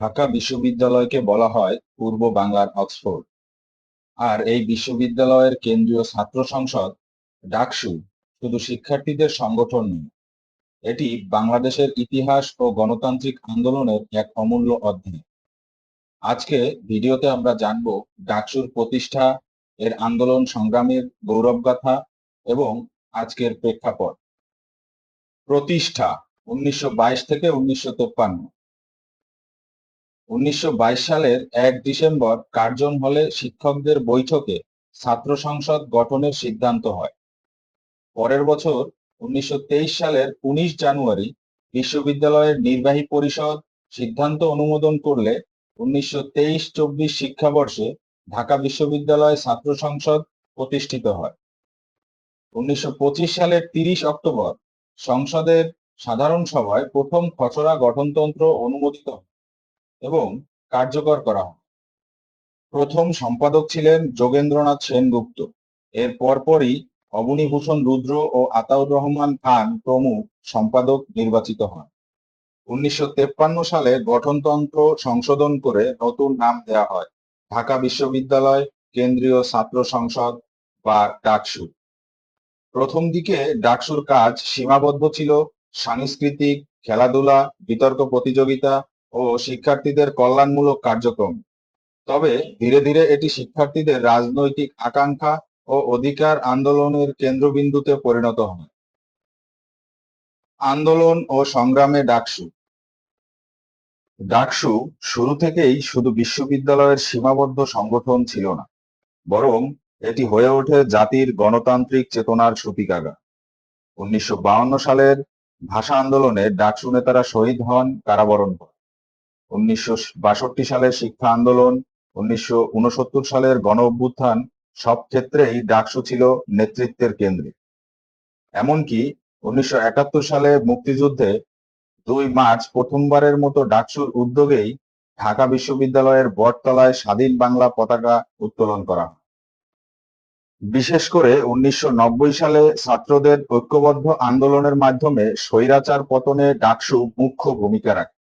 ঢাকা বিশ্ববিদ্যালয়কে বলা হয় পূর্ব বাংলার অক্সফোর্ড। আর এই বিশ্ববিদ্যালয়ের কেন্দ্রীয় ছাত্র সংসদ ডাকসু শুধু শিক্ষার্থীদের সংগঠন নয়, এটি বাংলাদেশের ইতিহাস ও গণতান্ত্রিক আন্দোলনের এক অমূল্য অধ্যায়। আজকে ভিডিওতে আমরা জানব ডাকসুর প্রতিষ্ঠা, এর আন্দোলন সংগ্রামের গৌরবগাথা এবং আজকের প্রেক্ষাপট। প্রতিষ্ঠা উনিশশো বাইশ থেকে উনিশশো উনিশশো বাইশ সালের এক ডিসেম্বর কার্জন হলে শিক্ষকদের বৈঠকে ছাত্র সংসদ গঠনের সিদ্ধান্ত হয়। পরের বছর উনিশশো তেইশ সালের উনিশ জানুয়ারি বিশ্ববিদ্যালয়ের নির্বাহী পরিষদ সিদ্ধান্ত অনুমোদন করলে উনিশশো তেইশ চব্বিশ শিক্ষাবর্ষে ঢাকা বিশ্ববিদ্যালয় ছাত্র সংসদ প্রতিষ্ঠিত হয়। উনিশশো পঁচিশ সালের তিরিশ অক্টোবর সংসদের সাধারণ সভায় প্রথম খসড়া গঠনতন্ত্র অনুমোদিত হয়। এবং কার্যকর করা হয়। প্রথম সম্পাদক ছিলেন যোগেন্দ্রনাথ সেনগুপ্ত। এর পরপরই অবনীভূষণ রুদ্র ও আতাউর রহমান খান প্রমুখ সম্পাদক নির্বাচিত হন। উনিশশো সালে গঠনতন্ত্র সংশোধন করে নতুন নাম দেওয়া হয়। ঢাকা বিশ্ববিদ্যালয়, কেন্দ্রীয় ছাত্র সংসদ বা ডাকসু। প্রথম দিকে ডাকসুর কাজ সীমাবদ্ধ ছিল। সাংস্কৃতিক, খেলাধুলা, বিতর্ক প্রতিযোগিতা ও শিক্ষার্থীদের কল্যাণমূলক কার্যক্রম। তবে ধীরে ধীরে এটি শিক্ষার্থীদের রাজনৈতিক আকাঙ্ক্ষা ও অধিকার আন্দোলনের কেন্দ্রবিন্দুতে পরিণত হয়। আন্দোলন ও সংগ্রামে ডাকসু। ডাকসু শুরু থেকেই শুধু বিশ্ববিদ্যালয়ের সীমাবদ্ধ সংগঠন ছিল না, বরং এটি হয়ে ওঠে জাতির গণতান্ত্রিক চেতনার সূতিকাগা উনিশশো সালের ভাষা আন্দোলনে ডাকসু নেতারা শহীদ হন কারাবরণ করেন উনিশশো সালের শিক্ষা আন্দোলন, উনিশশো উনসত্তর সালের গণ অভ্যুত্থান, সব ক্ষেত্রেই ডাকসু ছিল নেতৃত্বের কেন্দ্রে। এমনকি উনিশশো একাত্তর সালে মুক্তিযুদ্ধে দুই মার্চ প্রথমবারের মতো ডাকসুর উদ্যোগেই ঢাকা বিশ্ববিদ্যালয়ের বটতলায় স্বাধীন বাংলা পতাকা উত্তোলন করা বিশেষ করে উনিশশো নব্বই সালে ছাত্রদের ঐক্যবদ্ধ আন্দোলনের মাধ্যমে স্বৈরাচার পতনে ডাকসু মুখ্য ভূমিকা রাখে।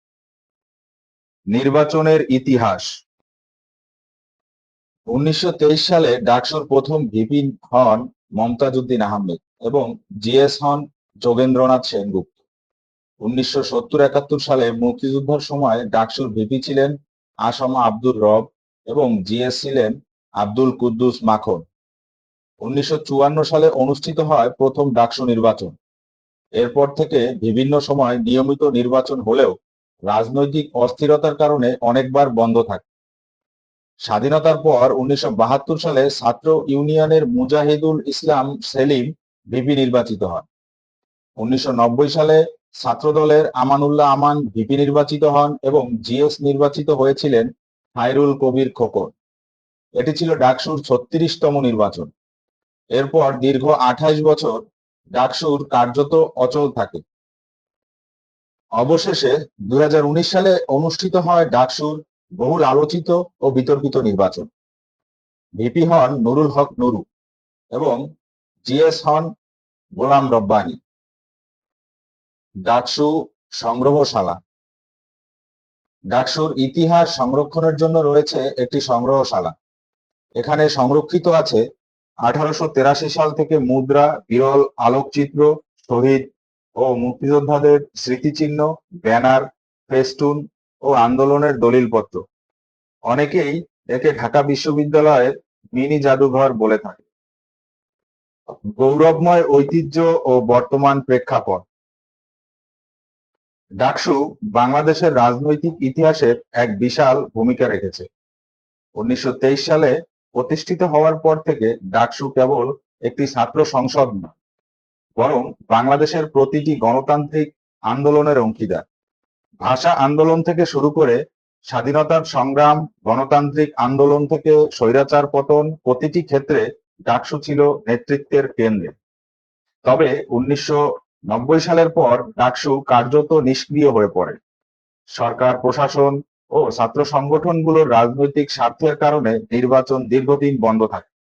নির্বাচনের ইতিহাস। উনিশশো তেইশ সালে ডাকসুর প্রথম ভিপি হন মমতাজ উদ্দিন আহমেদ এবং জিএস হন যোগেন্দ্রনাথ সেনগুপ্ত। উনিশশো সত্তর একাত্তর সালে মুক্তিযুদ্ধের সময় ডাকসুর ভিপি ছিলেন আসামা আব্দুর রব এবং জিএস ছিলেন আব্দুল কুদ্দুস মাখন। উনিশশো চুয়ান্ন সালে অনুষ্ঠিত হয় প্রথম ডাকসু নির্বাচন। এরপর থেকে বিভিন্ন সময় নিয়মিত নির্বাচন হলেও রাজনৈতিক অস্থিরতার কারণে অনেকবার বন্ধ থাকে। স্বাধীনতার পর উনিশশো বাহাত্তর সালে ছাত্র ইউনিয়নের মুজাহিদুল ইসলাম সেলিম ভিপি নির্বাচিত হন। উনিশশো নব্বই সালে ছাত্রদলের আমানুল্লাহ আমান ভিপি নির্বাচিত হন এবং জিএস নির্বাচিত হয়েছিলেন হাইরুল কবির খোকর এটি ছিল ডাকসুর ছত্রিশতম নির্বাচন। এরপর দীর্ঘ আঠাইশ বছর ডাকসুর কার্যত অচল থাকে। অবশেষে দুই হাজার উনিশ সালে অনুষ্ঠিত হয় ডাকসুর বহুল আলোচিত ও বিতর্কিত নির্বাচন। ভিপি হন নুরুল হক নুরু এবং জিএস হন গোলাম রব্বানি। ডাকসু সংগ্রহশালা। ডাকসুর ইতিহাস সংরক্ষণের জন্য রয়েছে একটি সংগ্রহশালা। এখানে সংরক্ষিত আছে আঠারোশো সাল থেকে মুদ্রা, বিরল আলোকচিত্র, শহীদ ও মুক্তিযোদ্ধাদের স্মৃতিচিহ্ন, ব্যানার, ফেস্টুন ও আন্দোলনের দলিলপত্র। অনেকেই একে ঢাকা বিশ্ববিদ্যালয়ের মিনি জাদুঘর বলে থাকে। গৌরবময় ঐতিহ্য ও বর্তমান প্রেক্ষাপট। ডাকসু বাংলাদেশের রাজনৈতিক ইতিহাসের এক বিশাল ভূমিকা রেখেছে। উনিশশো তেইশ সালে প্রতিষ্ঠিত হওয়ার পর থেকে ডাকসু কেবল একটি ছাত্র সংসদ নয় বরং বাংলাদেশের প্রতিটি গণতান্ত্রিক আন্দোলনের অংশীদার। ভাষা আন্দোলন থেকে শুরু করে স্বাধীনতার সংগ্রাম, গণতান্ত্রিক আন্দোলন থেকে স্বৈরাচার পতন প্রতিটি ক্ষেত্রে ডাকসু ছিল নেতৃত্বের কেন্দ্রে। তবে উনিশশো নব্বই সালের পর ডাকসু কার্যত নিষ্ক্রিয় হয়ে পড়ে। সরকার, প্রশাসন ও ছাত্র সংগঠনগুলোর রাজনৈতিক স্বার্থের কারণে নির্বাচন দীর্ঘদিন বন্ধ থাকে।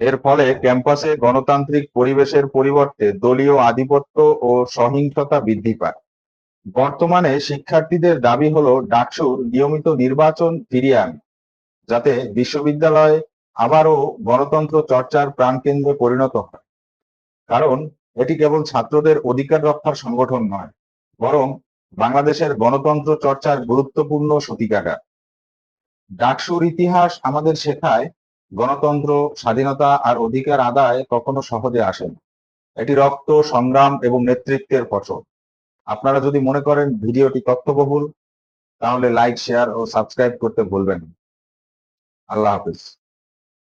এর ফলে ক্যাম্পাসে গণতান্ত্রিক পরিবেশের পরিবর্তে দলীয় আধিপত্য ও সহিংসতা বৃদ্ধি পায়। বর্তমানে শিক্ষার্থীদের দাবি হলো ডাকসুর নিয়মিত নির্বাচন ফিরিয়ে আন, যাতে বিশ্ববিদ্যালয় আবারও গণতন্ত্র চর্চার প্রাণকেন্দ্রে পরিণত হয়। কারণ এটি কেবল ছাত্রদের অধিকার রক্ষার সংগঠন নয়, বরং বাংলাদেশের গণতন্ত্র চর্চার গুরুত্বপূর্ণ সতিকাগার। ডাকসুর ইতিহাস আমাদের শেখায় গণতন্ত্র, স্বাধীনতা আর অধিকার আদায় কখনো সহজে আসে না। এটি রক্ত, সংগ্রাম এবং নেতৃত্বের ফসল। আপনারা যদি মনে করেন ভিডিওটি তথ্যবহুল, তাহলে লাইক, শেয়ার ও সাবস্ক্রাইব করতে ভুলবেন না। আল্লাহ হাফিজ।